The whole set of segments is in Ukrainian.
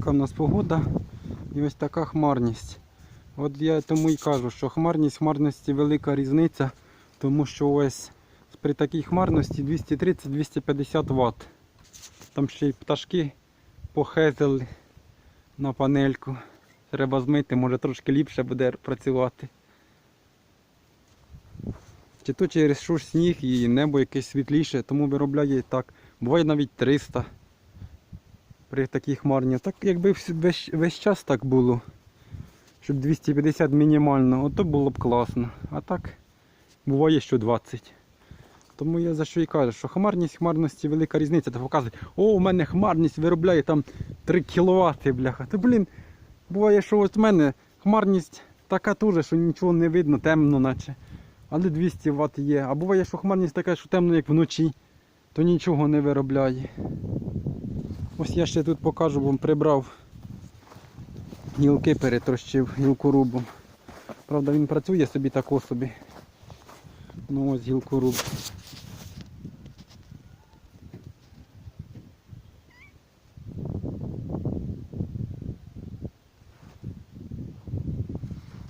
така в нас погода і ось така хмарність. От я тому і кажу, що хмарність хмарності велика різниця, тому що ось при такій хмарності 230-250 Вт. Там ще й пташки похезили на панельку. Треба змити, може трошки ліпше буде працювати. Чи то через що сніг і небо якесь світліше, тому виробляє так. Буває навіть 300 при такій хмарні. Так якби весь, весь час так було, щоб 250 мінімально, ото було б класно. А так буває що 20. Тому я за що і кажу, що хмарність хмарності велика різниця. Та показує, о, у мене хмарність виробляє там 3 кВт, бляха. То блін, буває, що от в мене хмарність така теж, що нічого не видно, темно наче. Але 200 Вт є. А буває, що хмарність така, що темно, як вночі, то нічого не виробляє. Ось я ще тут покажу, вам прибрав гілки, перетрощив гілкорубом. Правда, він працює собі тако собі. Ну ось гілкоруб.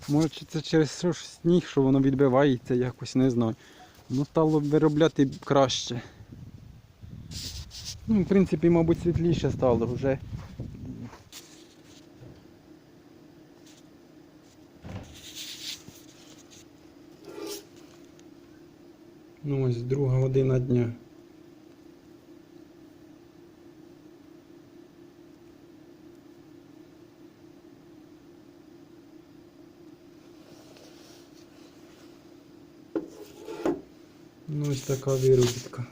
Може це через сніг, що воно відбивається якось, не знаю. Ну стало виробляти краще. Ну, в принципі, мабуть, світліше стало вже. Ну ось друга година дня. Ну ось така виробітка.